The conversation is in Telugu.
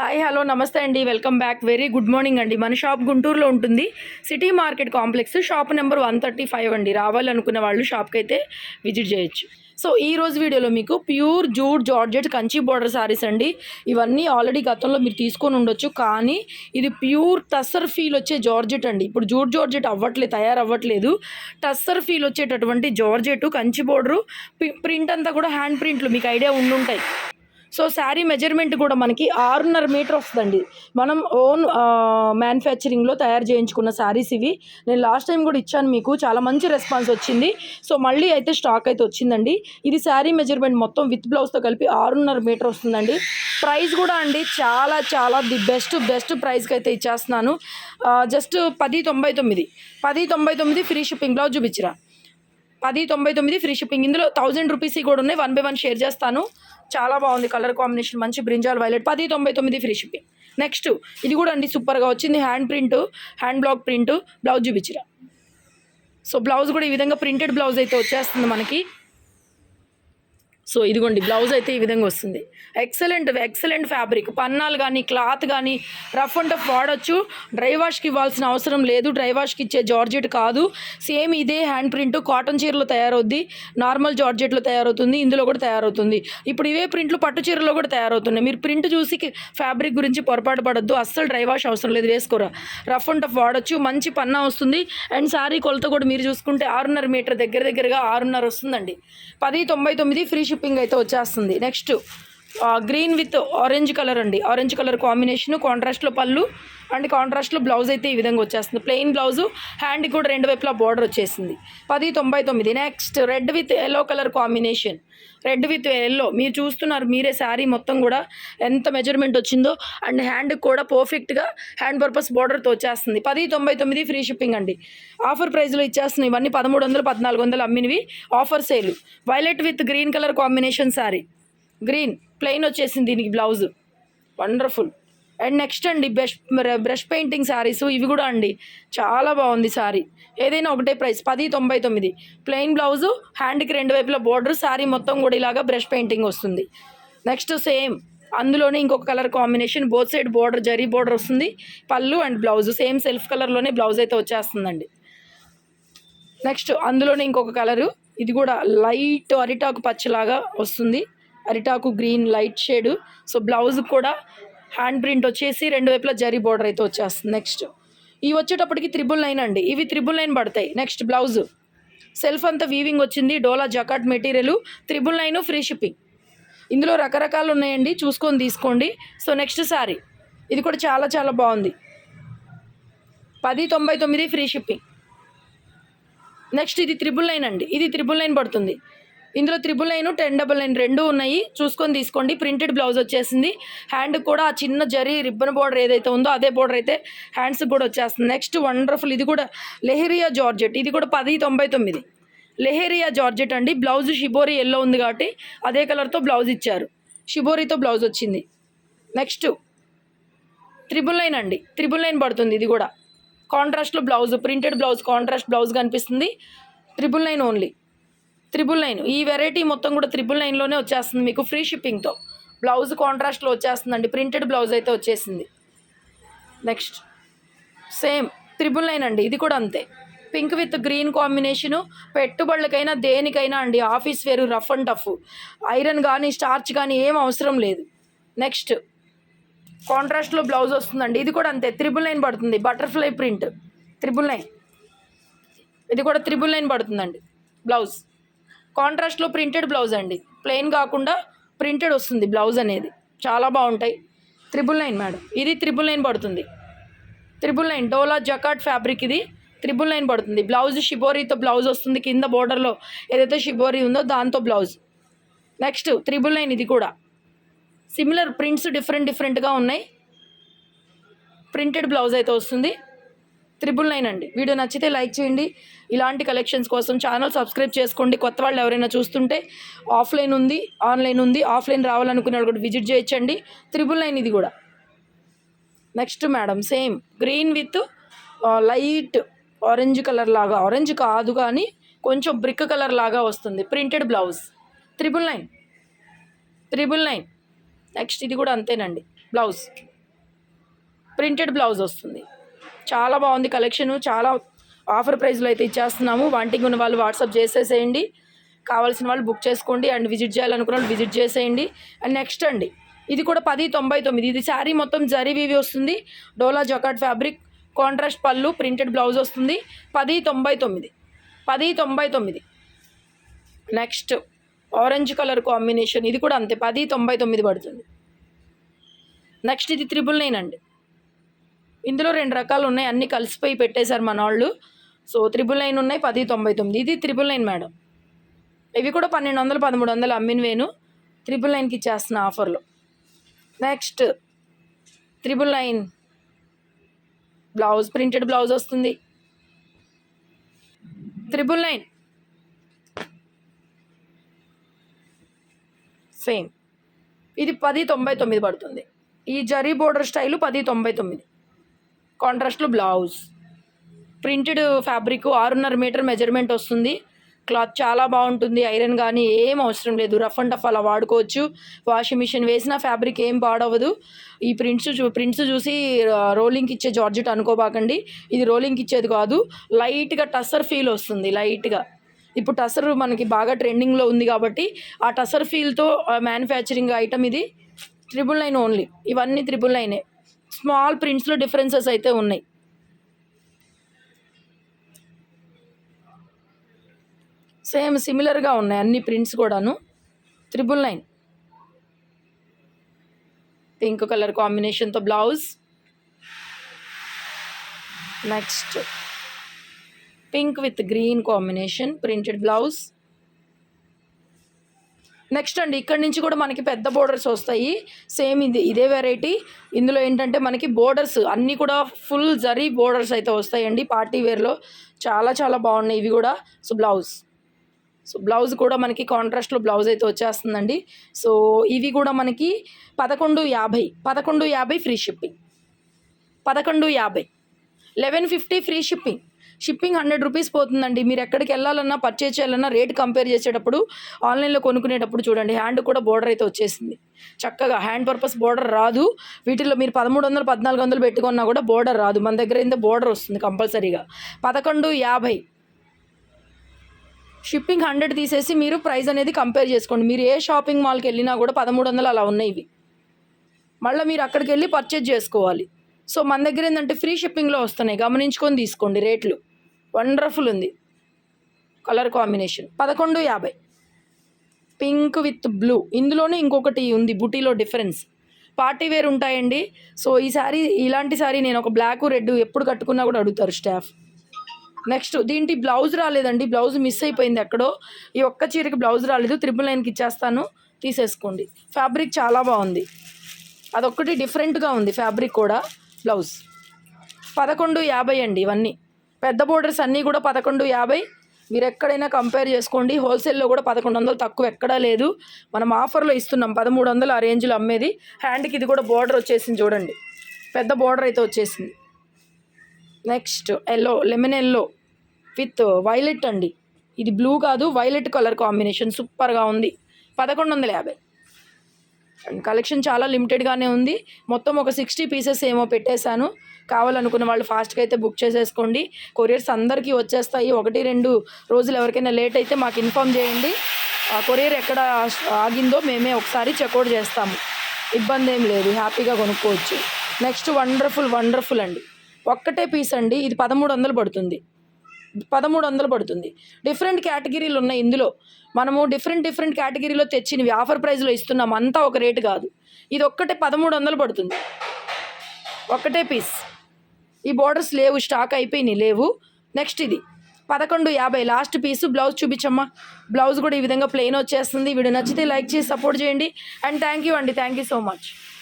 హాయ్ హలో నమస్తే అండి. Welcome back. Very good morning అండి. మన షాప్ గుంటూరులో ఉంటుంది. City market complex. Shop number one thirty five అండి. రావాలనుకున్న వాళ్ళు షాప్కి అయితే విజిట్ చేయొచ్చు. సో ఈ రోజు వీడియోలో మీకు pure jute georgette Kanchi border saris అండి. ఇవన్నీ ఆల్రెడీ గతంలో మీరు తీసుకొని ఉండొచ్చు. కానీ ఇది ప్యూర్ టస్సర్ ఫీల్ వచ్చే జార్జెట్ అండి. ఇప్పుడు జూట్ జార్జెట్ అవ్వట్లేదు తయారవ్వట్లేదు. టస్సర్ ఫీల్ వచ్చేటటువంటి జార్జెట్ కంచి బోర్డరు. ప్రింట్ అంతా కూడా హ్యాండ్ ప్రింట్లు. మీకు ఐడియా ఉండుంటాయి. సో శారీ మెజర్మెంట్ కూడా మనకి ఆరున్నర మీటర్ వస్తుందండి. మనం ఓన్ మ్యానుఫ్యాక్చరింగ్లో తయారు చేయించుకున్న శారీస్ ఇవి. నేను లాస్ట్ టైం కూడా ఇచ్చాను మీకు. చాలా మంచి రెస్పాన్స్ వచ్చింది. సో మళ్ళీ అయితే స్టాక్ అయితే వచ్చిందండి. ఇది శారీ మెజర్మెంట్ మొత్తం విత్ బ్లౌజ్తో కలిపి ఆరున్నర మీటర్ వస్తుందండి. ప్రైస్ కూడా అండి చాలా చాలా ది బెస్ట్ బెస్ట్ ప్రైస్కి అయితే ఇచ్చేస్తున్నాను. జస్ట్ పది తొంభై తొమ్మిది. పది తొంభై తొమ్మిది ఫ్రీ షిప్పింగ్ బ్లౌజ్ చూపించరా? పది తొంభై తొమ్మిది ఫ్రీ షిప్పింగ్. ఇందులో థౌజండ్ రూపీస్ కూడా ఉన్నాయి. వన్ బై వన్ షేర్ చేస్తాను. చాలా బాగుంది కలర్ కాంబినేషన్. మంచి బ్రింజాల్ వైలెట్. పది తొంభై తొమ్మిది ఫ్రీ షిప్పింగ్. నెక్స్ట్ ఇది కూడా అండి సూపర్గా వచ్చింది. Hand print hand block print blouse చూపించిరా. So blouse కూడా ఈ విధంగా ప్రింటెడ్ బ్లౌజ్ అయితే వచ్చేస్తుంది మనకి. సో ఇదిగోండి బ్లౌజ్ అయితే ఈ విధంగా వస్తుంది. ఎక్సలెంట్ ఎక్సలెంట్ ఫ్యాబ్రిక్ పన్నాలు కానీ క్లాత్ కానీ రఫ్ అండ్ టఫ్ వాడచ్చు. డ్రై వాష్కి ఇవ్వాల్సిన అవసరం లేదు. డ్రై వాష్కి ఇచ్చే జార్జెట్ కాదు. సేమ్ ఇదే హ్యాండ్ ప్రింట్ కాటన్ చీరలో తయారవుద్ది. నార్మల్ జార్జెట్లో తయారవుతుంది. ఇందులో కూడా తయారవుతుంది. ఇప్పుడు ఇవే ప్రింట్లు పట్టు చీరలో కూడా తయారవుతున్నాయి. మీరు ప్రింట్ చూసి ఫ్యాబ్రిక్ గురించి పొరపాటు పడద్దు. అస్సలు డ్రై వాష్ అవసరం లేదు. వేసుకోరా. రఫ్ అండ్ టఫ్ వాడచ్చు. మంచి పన్నా వస్తుంది. అండ్ సారీ కొలత కూడా మీరు చూసుకుంటే ఆరున్నర మీటర్ దగ్గర దగ్గరగా ఆరున్నర వస్తుందండి. పది తొంభై తొమ్మిది ఫ్రీ షిప్పింగ్ అయితే వచ్చేస్తుంది. Next green with orange colour అండి. ఆరెంజ్ కలర్ కాంబినేషన్ కాంట్రాస్ట్లో పళ్ళు అండ్ కాంట్రాస్ట్లో బ్లౌజ్ అయితే ఈ విధంగా వచ్చేస్తుంది. ప్లెయిన్ బ్లౌజు హ్యాండ్కి కూడా రెండు వైపులా బార్డర్ వచ్చేసింది. పది తొంభై తొమ్మిది. Next red with yellow colour combination red with yellow మీరు చూస్తున్నారు మీరే శారీ మొత్తం కూడా ఎంత మెజర్మెంట్ వచ్చిందో. అండ్ హ్యాండ్కి కూడా పర్ఫెక్ట్గా హ్యాండ్ పర్పస్ బార్డర్తో వచ్చేస్తుంది. పది తొంభై తొమ్మిది ఫ్రీ షిప్పింగ్ అండి. ఆఫర్ ప్రైస్లో ఇచ్చేస్తున్నాయి. ఇవన్నీ పదమూడు వందలు పద్నాలుగు వందలు అమ్మినవి. Offer sale violet with green colour combination sari. Green plain వచ్చేసింది దీనికి బ్లౌజ్. వండర్ఫుల్. అండ్ నెక్స్ట్ అండి బ్రష్ బ్రష్ పెయింటింగ్ శారీస్ ఇవి కూడా అండి. చాలా బాగుంది శారీ ఏదైనా ఒకటే ప్రైస్ పది తొంభై తొమ్మిది. ప్లెయిన్ బ్లౌజు హ్యాండ్కి రెండు వైపుల బోర్డర్ శారీ మొత్తం కూడా ఇలాగా బ్రష్ పెయింటింగ్ వస్తుంది. నెక్స్ట్ సేమ్ అందులోనే ఇంకొక colour combination both side border zari border వస్తుంది pallu and blouse same self కలర్లోనే బ్లౌజ్ అయితే వచ్చేస్తుందండి. నెక్స్ట్ అందులోనే ఇంకొక కలరు ఇది కూడా లైట్ అరిటాకు పచ్చలాగా వస్తుంది. అరిటాకు green light shade. So blouse కూడా హ్యాండ్ ప్రింట్ వచ్చేసి రెండు వైపులా జరీ బోర్డర్ అయితే వచ్చేస్తుంది. నెక్స్ట్. ఇవి వచ్చేటప్పటికి త్రిబుల్ నైన్ అండి. ఇవి త్రిబుల్ నైన్ పడతాయి. Next blouse. సెల్ఫ్ అంతా వీవింగ్ వచ్చింది. Dola jacquard material. Triple nine free shipping. ఇందులో రకరకాలు ఉన్నాయండి. చూసుకొని తీసుకోండి. So next sari. ఇది కూడా చాలా చాలా బాగుంది. పది తొంభై తొమ్మిది ఫ్రీ షిప్పింగ్. నెక్స్ట్ ఇది త్రిబుల్ నైన్ అండి. ఇది త్రిబుల్ నైన్ పడుతుంది. ఇందులో triple nine ten double nine రెండు ఉన్నాయి. చూసుకొని తీసుకోండి. ప్రింటెడ్ బ్లౌజ్ వచ్చేసింది. హ్యాండ్ కూడా ఆ చిన్న జరీ రిబ్బన్ బోర్డర్ ఏదైతే ఉందో అదే బోర్డర్ అయితే హ్యాండ్స్కి కూడా వచ్చేస్తుంది. నెక్స్ట్ వండర్ఫుల్ ఇది కూడా లెహరియా జార్జెట్. ఇది కూడా పది తొంభై తొమ్మిది. లెహేరియా జార్జెట్ అండి. బ్లౌజ్ షిబోరి ఎల్లో ఉంది కాబట్టి అదే కలర్తో బ్లౌజ్ ఇచ్చారు. షిబోరితో బ్లౌజ్ వచ్చింది. నెక్స్ట్ త్రిబుల్ నైన్ అండి. త్రిబుల్ నైన్ పడుతుంది ఇది కూడా. కాంట్రాస్ట్లో blouse printed blouse contrast blouse కనిపిస్తుంది. Triple nine only. Triple nine. ఈ వెరైటీ మొత్తం కూడా త్రిబుల్ నైన్లోనే వచ్చేస్తుంది మీకు. ఫ్రీ షిప్పింగ్తో బ్లౌజ్ కాంట్రాస్ట్లో వచ్చేస్తుందండి. ప్రింటెడ్ బ్లౌజ్ అయితే వచ్చేసింది. నెక్స్ట్ సేమ్ త్రిబుల్ నైన్ అండి. ఇది కూడా అంతే. పింక్ విత్ గ్రీన్ కాంబినేషను పెట్టుబడులకైనా దేనికైనా అండి. ఆఫీస్ వేరు రఫ్ అండ్ టఫ్ ఐరన్ కానీ స్టార్చ్ కానీ ఏం అవసరం లేదు. నెక్స్ట్ కాంట్రాస్ట్లో బ్లౌజ్ వస్తుందండి. ఇది కూడా అంతే. త్రిబుల్ నైన్ పడుతుంది. బటర్ఫ్లై ప్రింట్ త్రిబుల్ నైన్ ఇది కూడా త్రిబుల్ నైన్ పడుతుందండి. బ్లౌజ్ కాంట్రాస్ట్లో ప్రింటెడ్ బ్లౌజ్ అండి. ప్లెయిన్ కాకుండా ప్రింటెడ్ వస్తుంది బ్లౌజ్ అనేది. చాలా బాగుంటాయి. Triple nine madam. ఇది త్రిబుల్ నైన్ పడుతుంది. Triple nine. Dola jacquard fabric ఇది. త్రిబుల్ నైన్ పడుతుంది. బ్లౌజ్ షిబోరీతో బ్లౌజ్ వస్తుంది. కింద బోర్డర్లో ఏదైతే షిబోరీ ఉందో దాంతో బ్లౌజ్. నెక్స్ట్ త్రిబుల్ నైన్ ఇది కూడా. సిమిలర్ ప్రింట్స్ డిఫరెంట్ డిఫరెంట్గా ఉన్నాయి. ప్రింటెడ్ బ్లౌజ్ అయితే వస్తుంది. త్రిబుల్ నైన్ అండి. వీడియో నచ్చితే లైక్ చేయండి. ఇలాంటి కలెక్షన్స్ కోసం ఛానల్ సబ్స్క్రైబ్ చేసుకోండి. కొత్త వాళ్ళు ఎవరైనా చూస్తుంటే ఆఫ్లైన్ ఉంది ఆన్లైన్ ఉంది ఆఫ్లైన్ రావాలనుకునే వాళ్ళు కూడా విజిట్ చేయొచ్చండి. త్రిబుల్ నైన్ ఇది కూడా. Next madam same. Green with light orange colour లాగా ఆరెంజ్ కాదు కానీ కొంచెం బ్రిక్ కలర్ లాగా వస్తుంది. Printed blouse. Triple nine. Triple nine. Next ఇది కూడా అంతేనండి. బ్లౌజ్. ప్రింటెడ్ బ్లౌజ్ వస్తుంది. చాలా బాగుంది కలెక్షన్. చాలా ఆఫర్ ప్రైస్లో అయితే ఇచ్చేస్తున్నాము. వాంటింగ్ ఉన్న వాళ్ళు వాట్సాప్ చేసేసేయండి. కావాల్సిన వాళ్ళు బుక్ చేసుకోండి అండ్ విజిట్ చేయాలనుకున్న వాళ్ళు విజిట్ చేసేయండి. అండ్ నెక్స్ట్ అండి ఇది కూడా పది తొంభై తొమ్మిది. ఇది శారీ మొత్తం జరీవివి వస్తుంది. Dola jacquard fabric contrast pallu printed blouse వస్తుంది. పది తొంభై తొమ్మిది. పది తొంభై తొమ్మిది. Next orange colour combination. ఇది కూడా అంతే పది తొంభై తొమ్మిది పడుతుంది. నెక్స్ట్ ఇది త్రిబుల్ నైన్ అండి. ఇందులో రెండు రకాలు ఉన్నాయి అన్నీ కలిసిపోయి పెట్టేశారు మన వాళ్ళు సో త్రిబుల్ నైన్ ఉన్నాయి పది తొంభై తొమ్మిది. ఇది త్రిబుల్ నైన్ మేడం. ఇవి కూడా పన్నెండు వందలు పదమూడు వందలు అమ్మినవేను త్రిబుల్ నైన్కి ఇచ్చేస్తున్న ఆఫర్లో. Next triple nine. Blouse printed blouse వస్తుంది. Triple nine. సేమ్. ఇది పది తొంభై తొమ్మిది పడుతుంది. ఈ జరీ బోర్డర్ స్టైలు పది తొంభై తొమ్మిది. కాంట్రాస్ట్లో బ్లౌజ్. ప్రింటెడ్ ఫ్యాబ్రిక్ ఆరున్నర మీటర్ మెజర్మెంట్ వస్తుంది. క్లాత్ చాలా బాగుంటుంది. ఐరన్ కానీ ఏం అవసరం లేదు. రఫ్ అండ్ టఫ్ అలా వాడుకోవచ్చు. వాషింగ్ మిషన్ వేసిన ఫ్యాబ్రిక్ ఏం పాడవదు ఈ ప్రింట్స్ చూ ప్రింట్స్ చూసి రోలింగ్కి ఇచ్చే జార్జెట్ అనుకోబాకండి. ఇది రోలింగ్కి ఇచ్చేది కాదు. లైట్గా టసర్ ఫీల్ వస్తుంది. లైట్గా. ఇప్పుడు టసర్ మనకి బాగా ట్రెండింగ్లో ఉంది కాబట్టి ఆ టసర్ ఫీల్తో మ్యానుఫ్యాక్చరింగ్ ఐటమ్ ఇది ట్రిపుల్ నైన్ ఓన్లీ. ఇవన్నీ ట్రిపుల్ నైనే. స్మాల్ ప్రింట్స్లో డిఫరెన్సెస్ అయితే ఉన్నాయి. సేమ్ సిమిలర్గా ఉన్నాయి అన్ని ప్రింట్స్ కూడాను. Triple nine. పింక్ కలర్ కాంబినేషన్తో blouse. Next pink with green combination printed blouse. Next అండి ఇక్కడ నుంచి కూడా మనకి పెద్ద బోర్డర్స్ వస్తాయి. సేమ్ ఇది ఇదే వెరైటీ ఇందులో ఏంటంటే మనకి బోర్డర్స్ అన్నీ కూడా ఫుల్ జరీ బోర్డర్స్ అయితే వస్తాయండి. పార్టీ వేర్లో చాలా చాలా బాగున్నాయి ఇవి కూడా. సో బ్లౌజ్ సో బ్లౌజ్ కూడా మనకి కాంట్రాస్ట్లో బ్లౌజ్ అయితే వచ్చేస్తుందండి. సో ఇవి కూడా మనకి పదకొండు యాభై పదకొండు యాభై ఫ్రీ షిప్పింగ్ పదకొండు యాభై. Eleven fifty free shipping shipping hundred rupees పోతుందండి. మీరు ఎక్కడికి వెళ్ళాలన్నా పర్చేజ్ చేయాలన్నా రేట్ కంపేర్ చేసేటప్పుడు ఆన్లైన్లో కొనుక్కునేటప్పుడు చూడండి హ్యాండ్ కూడా బోర్డర్ అయితే వచ్చేసింది. చక్కగా హ్యాండ్ పర్పస్ బోర్డర్ రాదు. వీటిలో మీరు పదమూడు వందలు పద్నాలుగు వందలు పెట్టుకున్నా కూడా బోర్డర్ రాదు. మన దగ్గర అయితే బోర్డర్ వస్తుంది కంపల్సరీగా. పదకొండు యాభై. షిప్పింగ్ హండ్రెడ్ తీసేసి మీరు ప్రైస్ అనేది కంపేర్ చేసుకోండి. మీరు ఏ షాపింగ్ మాల్కి వెళ్ళినా కూడా పదమూడు వందలు అలా ఉన్నాయి ఇవి. మళ్ళీ మీరు అక్కడికి వెళ్ళి పర్చేజ్ చేసుకోవాలి. సో మన దగ్గర ఏంటంటే ఫ్రీ షిప్పింగ్లో వస్తున్నాయి. గమనించుకొని తీసుకోండి రేట్లు. వండర్ఫుల్ ఉంది. Colour combination. పదకొండు యాభై. Pink with blue. ఇందులోనే ఇంకొకటి ఉంది బుటీలో డిఫరెన్స్. పార్టీ వేర్ ఉంటాయండి. సో ఈ సారీ ఇలాంటి సారీ నేను ఒక బ్లాక్ రెడ్ ఎప్పుడు కట్టుకున్నా కూడా అడుగుతారు స్టాఫ్. నెక్స్ట్ దీంటి బ్లౌజ్ రాలేదండి. బ్లౌజ్ మిస్ అయిపోయింది ఎక్కడో. ఈ ఒక్క చీరకి బ్లౌజ్ రాలేదు. త్రిబుల్ నైన్కి ఇచ్చేస్తాను. తీసేసుకోండి. ఫ్యాబ్రిక్ చాలా బాగుంది. అదొక్కటి డిఫరెంట్గా ఉంది ఫ్యాబ్రిక్ కూడా. బ్లౌజ్. పదకొండు యాభై అండి ఇవన్నీ. పెద్ద బోర్డర్స్ అన్నీ కూడా పదకొండు యాభై. మీరు ఎక్కడైనా కంపేర్ చేసుకోండి. హోల్సేల్లో కూడా పదకొండు వందలు తక్కువ ఎక్కడా లేదు. మనం ఆఫర్లో ఇస్తున్నాం. పదమూడు వందలు ఆ రేంజ్లో అమ్మేది. హ్యాండ్కి ఇది కూడా బోర్డర్ వచ్చేసింది చూడండి. పెద్ద బోర్డర్ అయితే వచ్చేసింది. Next yellow lemon yellow with violet అండి. ఇది బ్లూ కాదు వైలెట్ కలర్ కాంబినేషన్. సూపర్గా ఉంది. పదకొండు వందల యాభై. కలెక్షన్ చాలా లిమిటెడ్గానే ఉంది. మొత్తం ఒక సిక్స్టీ పీసెస్ ఏమో పెట్టేశాను. కావాలనుకున్న వాళ్ళు ఫాస్ట్గా అయితే బుక్ చేసేసుకోండి. కొరియర్స్ అందరికీ వచ్చేస్తాయి. ఒకటి రెండు రోజులు ఎవరికైనా లేట్ అయితే మాకు ఇన్ఫామ్ చేయండి. ఆ కొరియర్ ఎక్కడ ఆగిందో మేమే ఒకసారి చెక్అవుట్ చేస్తాము. ఇబ్బంది ఏం లేదు. హ్యాపీగా కొనుక్కోవచ్చు. నెక్స్ట్ వండర్ఫుల్ వండర్ఫుల్ అండి. ఒక్కటే పీస్ అండి. ఇది పదమూడు వందలు పడుతుంది. పదమూడు వందలు పడుతుంది. డిఫరెంట్ కేటగిరీలు ఉన్నాయి ఇందులో మనము డిఫరెంట్ డిఫరెంట్ కేటగిరీలో తెచ్చినవి ఆఫర్ ప్రైస్లో ఇస్తున్నాం అంతా ఒక రేటు కాదు. ఇది ఒక్కటే పదమూడు వందలు పడుతుంది. ఒక్కటే పీస్. ఈ బోర్డర్స్ లేవు స్టాక్ అయిపోయినాయి లేవు. నెక్స్ట్ ఇది. పదకొండు యాభై లాస్ట్ పీసు బ్లౌజ్ చూపించమ్మా. బ్లౌజ్ కూడా ఈ విధంగా ప్లెయిన్ వచ్చేస్తుంది. వీడియో నచ్చితే లైక్ చేసి సపోర్ట్ చేయండి. అండ్ థ్యాంక్ యూ అండి. Thank you so much.